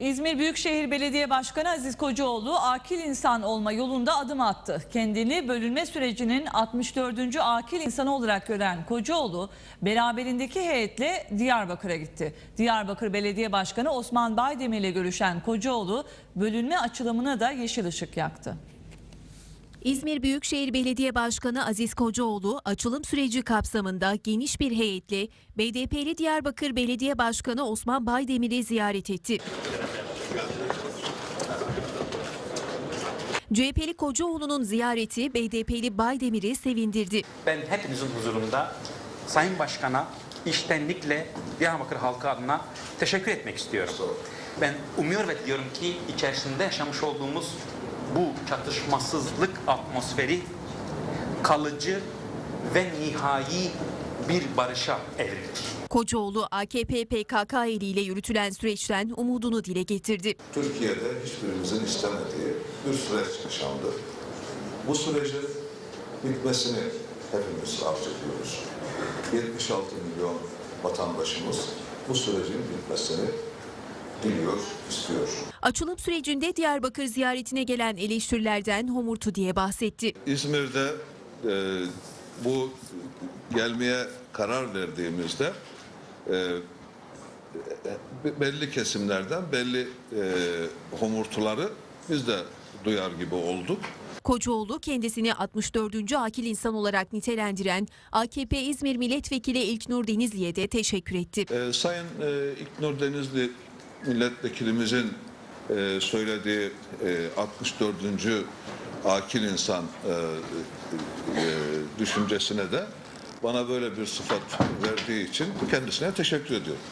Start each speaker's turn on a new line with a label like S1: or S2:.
S1: İzmir Büyükşehir Belediye Başkanı Aziz Kocaoğlu akil insan olma yolunda adım attı. Kendini bölünme sürecinin 64. akil insanı olarak gören Kocaoğlu beraberindeki heyetle Diyarbakır'a gitti. Diyarbakır Belediye Başkanı Osman Baydemir ile görüşen Kocaoğlu bölünme açılımına da yeşil ışık yaktı.
S2: İzmir Büyükşehir Belediye Başkanı Aziz Kocaoğlu açılım süreci kapsamında geniş bir heyetle BDP'li Diyarbakır Belediye Başkanı Osman Baydemir'i ziyaret etti. CHP'li Kocaoğlu'nun ziyareti BDP'li Baydemir'i sevindirdi.
S3: Ben hepinizin huzurunda Sayın Başkan'a iştenlikle Diyarbakır halkı adına teşekkür etmek istiyorum. Ben umuyor ve diyorum ki içerisinde yaşamış olduğumuz bu çatışmasızlık atmosferi kalıcı ve nihai bir barışa evrilir.
S2: Kocaoğlu AKP PKK eliyle yürütülen süreçten umudunu dile getirdi.
S4: Türkiye'de hiçbirimizin istemediği bir süreç yaşandı. Bu sürecin bitmesini hepimiz arzu ediyoruz. 76 milyon vatandaşımız bu sürecin bitmesini diliyor, istiyor.
S2: Açılım sürecinde Diyarbakır ziyaretine gelen eleştirilerden homurtu diye bahsetti.
S4: İzmir'de e, bu gelmeye karar verdiğimizde e, e, belli kesimlerden belli e, homurtuları biz de duyar gibi olduk.
S2: Kocaoğlu kendisini 64. akil insan olarak nitelendiren AKP İzmir Milletvekili İlknur Denizli'ye de teşekkür etti.
S4: Ee, Sayın e, İknur Denizli milletvekilimizin e, söylediği e, 64. akil insan e, e, düşüncesine de bana böyle bir sıfat verdiği için kendisine teşekkür ediyorum.